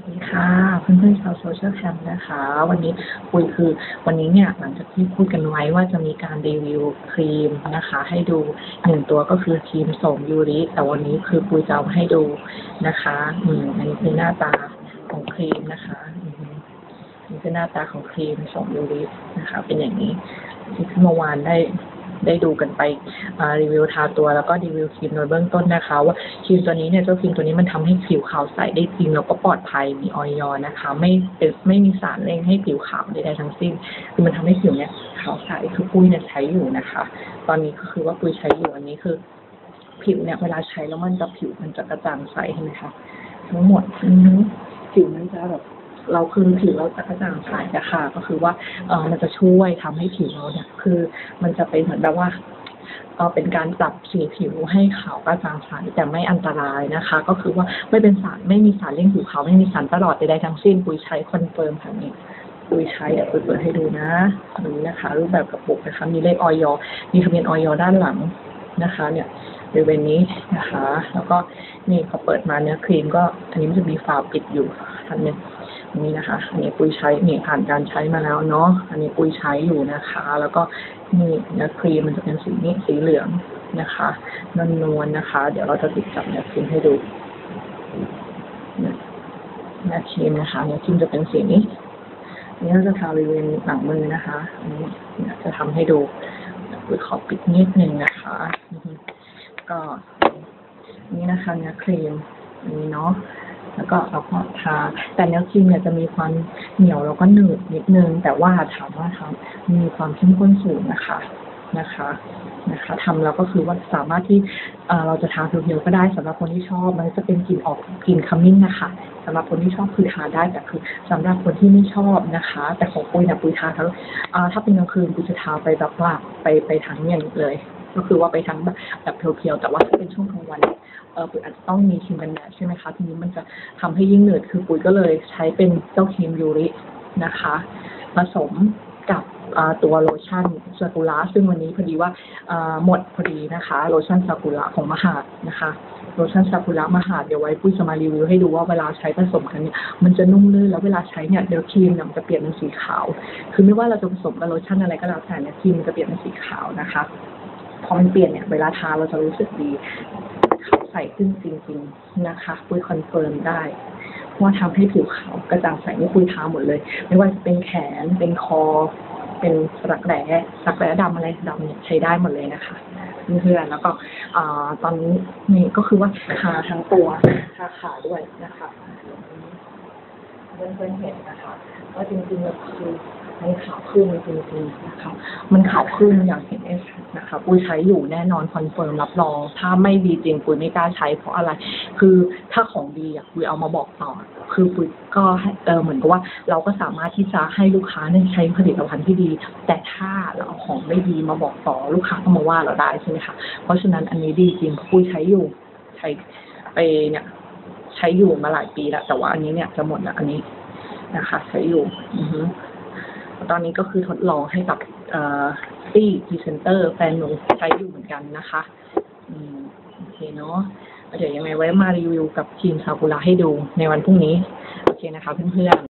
วัสดีค่ะเพื่อนๆชาวโซเชียลแคมป์นะคะ วันนี้คุยคือวันนี้เนี่ยหลังจากที่พูดกันไว้ว่าจะมีการรีวิวครีมนะคะ ให้ดูหนึ่งตัวก็คือครีมสมยูริแต่วันนี้คือปุยจะเอามาให้ดูนะคะอืมอันนี้คือหน้าตาของครีมนะคะอืมนี่คือหน้าตาของครีมสมยูรินะคะ เป็นอย่างนี้ที่เมื่อวานได้ ได้ดูกันไปรีวิวทาตัวแล้วก็รีวิวครีมโดยเบื้องต้นนะคะ ว่าครีมตัวนี้เนี่ยเจ้าครีมตัวนี้มันทำให้ผิวขาวใสได้จริงแล้วก็ปลอดภัยมีออยอนะคะ ไม่เป็นไม่มีสารเร่งให้ผิวขาวใดๆทั้งสิ้น คือมันทำให้ผิวเนี่ยขาวใสคือปุ้ยเนี่ยใช้อยู่นะคะ ตอนนี้ก็คือว่าปุ้ยใช้อยู่อันนี้คือ ผิวเนี่ยเวลาใช้แล้วมันจะผิวมันจะกระจ่างใสเห็นไหมคะทั้งหมดผิวมันจะแบบ เราคือผิวเราจะกระจ่างใสอะค่ะ ก็คือว่าเออมันจะช่วยทำให้ผิวเราเนี่ย คือมันจะเป็นเหมือนแบบว่าเเป็นการปรับสีผิวให้ขาวกระจ่างใสแต่ไม่อันตรายนะคะ ก็คือว่าไม่เป็นสารไม่มีสารเร่งผิวขาวไม่มีสารประหลอดใดๆทั้งสิ้นปุยใช้คอนเฟิร์มค่ะนี่ปุยใช้เดี๋ยวปุยเปิดให้ดูนะนี่นะคะ รูปแบบกระปุกนะคะ มีเลขออยมีทะเบียนออยด้านหลังนะคะ เนี่ยบริเวณนี้นะคะ แล้วก็นี่พอเปิดมาเนื้อครีมก็อันนี้มันจะมีฝาปิดอยู่ทันหนึงอั นนี้นะคะ อันนี้ปุ้ยใช้นี่ผ่านการใช้มาแล้วเนาะ อันนี้ปุ้ยใช้อยู่นะคะ แล้วก็นี่เนื้อครีมมันจะเป็นสีนี้สีเหลืองนะคะนวลนวลๆนะคะ เดี๋ยวเราจะติดจับเนื้อครีมให้ดูเนื้อครีมนะคะเนื้อครีมจะเป็นสีนี้นนี้เราจะทาบริเวณหลังมือนะคะอันนี้จะทำให้ดูปุ้ยขอปิดนิดนึงนะคะ ก็นี่นะคะเนื้อครีมอันนี้เนาะ แล้วก็เราก็ทา แต่เนื้อครีมเนี่ยจะมีความเหนียวแล้วก็หนืดนิดนึง แต่ว่าถามว่าทำมีความเข้มข้นสูงนะคะนะคะนะคะทำแล้วก็คือว่าสามารถที่เราจะทาเพียวๆก็ได้สำหรับคนที่ชอบ มันจะเป็นกลิ่นออกกลิ่นขมิ้นนะคะสำหรับคนที่ชอบคือทาได้แต่คือสำหรับคนที่ไม่ชอบนะคะ แต่ของปุ้ยนี่ยปุ้ยทาทั้งอ่าถ้าเป็นกลางคืนปุ้ยจะทาไปแบบว่าไปไปทั้งเนี่ยเลย ก็คือว่าไปทั้งแบบเพียวๆแต่ว่าถ้าเป็นช่วงกลางวันเออปุ๋ยอาจจะต้องมีครีมกันแดดใช่ไหมคะทีนี้มันจะทำให้ยิ่งเหนืดคือปุ๋ยก็เลยใช้เป็นเจ้าครีมยูรินะคะผสมกับตัวโลชั่นซากุระซึ่งวันนี้พอดีว่าอ่าหมดพอดีนะคะโลชั่นซากุระของมหาดนะคะโลชั่นซากุระมหาดเดี๋ยวไว้ปุ้ยจะมารีวิวให้ดูว่าเวลาใช้ผสมกันเนี่ยมันจะนุ่มลื่นแล้วเวลาใช้เนี่ยเดี๋ยวครีมเนี่ยมันจะเปลี่ยนเป็นสีขาว คือไม่ว่าเราจะผสมกับโลชั่นอะไรก็แล้วแต่เนี่ยครีมมันจะเปลี่ยนเป็นสีขาวนะคะ พอมันเปลี่ยนเนี่ยเวลาทาเราจะรู้สึกดีขาวใสขึ้นจริง ๆนะคะปุ้ยคอนเฟิร์มได้ว่าทำให้ผิวขาวกระจ่างใสนี่ปุ้ยทาหมดเลย ไม่ว่าจะเป็นแขนเป็นคอ เป็นรักแร้รักแร้ดำอะไรดำเนี่ยใช้ได้หมดเลยนะคะเพื่อนๆแล้วก็อตอนนี้นี่ก็คือว่าทาทั้งตัวทาขาด้วยนะคะเพื่อนๆเห็นนะคะว่าจริงๆแล้วคือมันขาวขึ้นจริงๆนะคะ มันขาวขึ้นอย่างเห็น ค่ะปุ้ยใช้อยู่แน่นอนคอนเฟิร์มรับรอง ถ้าไม่ดีจริงปุ้ยไม่กล้าใช้เพราะอะไร คือถ้าของดีอะปุ้ยเอามาบอกต่อ คือปุ้ยก็เออเหมือนกับว่า เราก็สามารถที่จะให้ลูกค้าเนี่ยใช้ผลิตภัณฑ์ที่ดี แต่ถ้าเราเอาของไม่ดีมาบอกต่อลูกค้าก็มาว่าเราได้ใช่ไหมคะเพราะฉะนั้นอันนี้ดีจริงปุ้ยใช้อยู่ใช้ไปเนี่ยใช้อยู่มาหลายปีแล้วแต่ว่าอันนี้เนี่ยจะหมดแล้วอันนี้นะคะ ใช้อยู่อตอนนี้ก็คือทดลองให้กับ เอ่อตี้พรีเซนเตอร์แฟนหนูใช้อยู่เหมือนกันนะคะอืมโอเคเนาะเดี๋ยวยังไงไว้มารีวิวกับทีมซากุระให้ดูในวันพรุ่งนี้ โอเคนะคะเพื่อนๆ